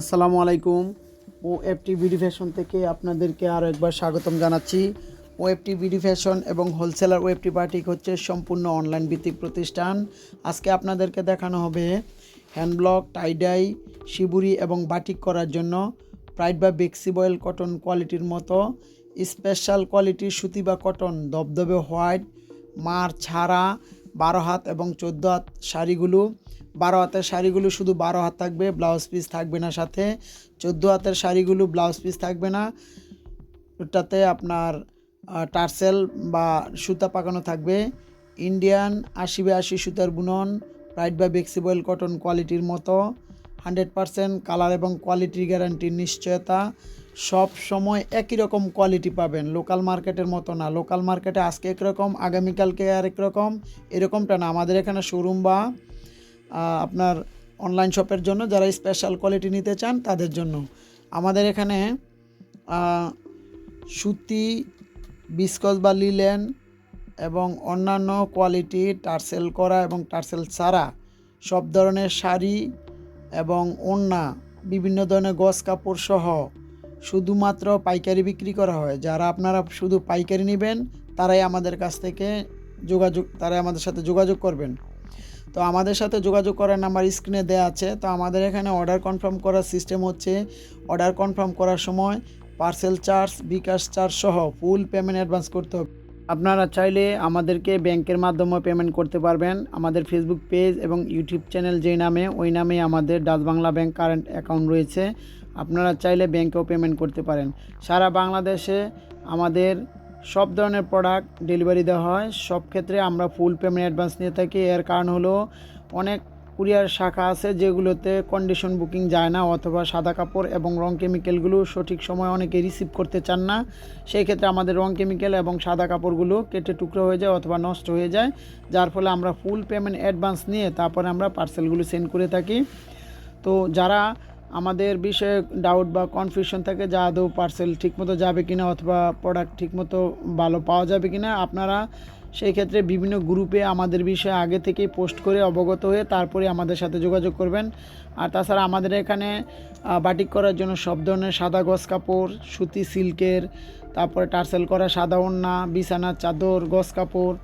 আসসালামু আলাইকুম। ও FT BD fashion থেকে আপনাদেরকে আরও একবার স্বাগতম জানাচ্ছি। ও এফটি বিডি ফ্যাশন এবং হোলসেলার ওয়েবটি বাটিক হচ্ছে সম্পূর্ণ অনলাইন ভিত্তিক প্রতিষ্ঠান। আজকে আপনাদেরকে দেখানো হবে hand block tie dye shibori এবং বাটিক করার জন্য প্রাইড বা বেক্সিবয়েল কটন কোয়ালিটির মতো স্পেশাল কোয়ালিটির সুতি বা কটন দবদবে হোয়াইট মার, ছাড়া বারো হাত এবং চোদ্দ হাত শাড়িগুলো, বারো হাতের শাড়িগুলো শুধু বারো হাত থাকবে, ব্লাউজ পিস থাকবে না সাথে। চোদ্দ হাতের শাড়িগুলো, ব্লাউজ পিস থাকবে না। ওটাতে আপনার টার্সেল বা সুতা পাকানো থাকবে। ইন্ডিয়ান আশি বে আশি সুতার বুনন, রাইট বা বেক্সিবয়েল কটন কোয়ালিটির মতো। হান্ড্রেড পারসেন্ট কালার এবং কোয়ালিটির গ্যারান্টির নিশ্চয়তা। সব সময় একই রকম কোয়ালিটি পাবেন। লোকাল মার্কেটের মতো না। লোকাল মার্কেটে আজকে একরকম, আগামীকালকে আরেক রকম এরকমটা না। আমাদের এখানে শোরুম বা আপনার অনলাইন শপের জন্য যারা স্পেশাল কোয়ালিটি নিতে চান তাদের জন্য। আমাদের এখানে সুতি বিস্কস বা লিলেন এবং অন্যান্য কোয়ালিটি টার্সেল করা এবং টার্সেল ছাড়া সব ধরনের শাড়ি এবং ওড়না বিভিন্ন ধরনের গস কাপড় সহ শুধুমাত্র পাইকারি বিক্রি করা হয়। যারা আপনারা শুধু পাইকারি নেবেন, তারাই আমাদের কাছ থেকে যোগাযোগ, তারাই আমাদের সাথে যোগাযোগ করবেন। তো আমাদের সাথে যোগাযোগ করার নাম্বার স্ক্রিনে দেওয়া আছে। তো আমাদের এখানে অর্ডার কনফার্ম করার সিস্টেম হচ্ছে, অর্ডার কনফার্ম করার সময় পার্সেল চার্জ, বিকাশ চার্জ সহ ফুল পেমেন্ট অ্যাডভান্স করতে হবে। আপনারা চাইলে আমাদেরকে ব্যাংকের মাধ্যমে পেমেন্ট করতে পারবেন। আমাদের ফেসবুক পেজ এবং ইউটিউব চ্যানেল যেই নামে, ওই নামে আমাদের Dutch Bangla bank current account রয়েছে। আপনারা চাইলে ব্যাংকেও পেমেন্ট করতে পারেন। সারা বাংলাদেশে আমাদের সব ধরনের প্রোডাক্ট ডেলিভারি দেওয়া হয়। সব ক্ষেত্রে আমরা ফুল পেমেন্ট অ্যাডভান্স নিয়ে থাকি। এর কারণ হলো অনেক কুরিয়ার শাখা আছে যেগুলোতে কন্ডিশন বুকিং যায় না অথবা সাদা কাপড় এবং রং কেমিক্যালগুলো সঠিক সময় অনেকে রিসিভ করতে চান না। সেই ক্ষেত্রে আমাদের রং কেমিক্যাল এবং সাদা কাপড়গুলো কেটে টুকরো হয়ে যায় অথবা নষ্ট হয়ে যায়, যার ফলে আমরা ফুল পেমেন্ট অ্যাডভান্স নিয়ে তারপরে আমরা পার্সেলগুলো সেন্ড করে থাকি। তো যারা আমাদের বিষয়ে ডাউট বা কনফিউশন থাকে যা আদৌ পার্সেল ঠিকমতো যাবে কিনা অথবা প্রোডাক্ট ঠিকমতো ভালো পাওয়া যাবে কিনা, আপনারা সেই ক্ষেত্রে বিভিন্ন গ্রুপে আমাদের বিষয়ে আগে থেকেই পোস্ট করে অবগত হয়ে তারপরে আমাদের সাথে যোগাযোগ করবেন। আর তাছাড়া আমাদের এখানে বাটিক করার জন্য সব ধরনের সাদা গস কাপড়, সুতি সিল্কের, তারপরে টার্সেল করা সাদা ওন্না বিছানার চাদর গস কাপড়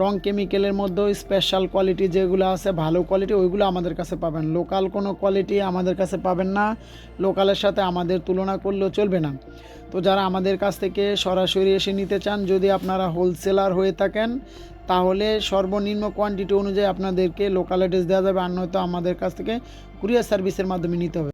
রং কেমিক্যালের মধ্যেও স্পেশাল কোয়ালিটি যেগুলো আছে, ভালো কোয়ালিটি ওইগুলো আমাদের কাছে পাবেন। লোকাল কোনো কোয়ালিটি আমাদের কাছে পাবেন না। লোকালের সাথে আমাদের তুলনা করলেও চলবে না। তো যারা আমাদের কাছ থেকে সরাসরি এসে নিতে চান, যদি আপনারা হোলসেলার হয়ে থাকেন, তাহলে সর্বনিম্ন কোয়ান্টিটি অনুযায়ী আপনাদেরকে লোকাল অ্যাড্রেস দেওয়া যাবে। আর নয়তো আমাদের কাছ থেকে কুরিয়ার সার্ভিসের মাধ্যমে নিতে হবে।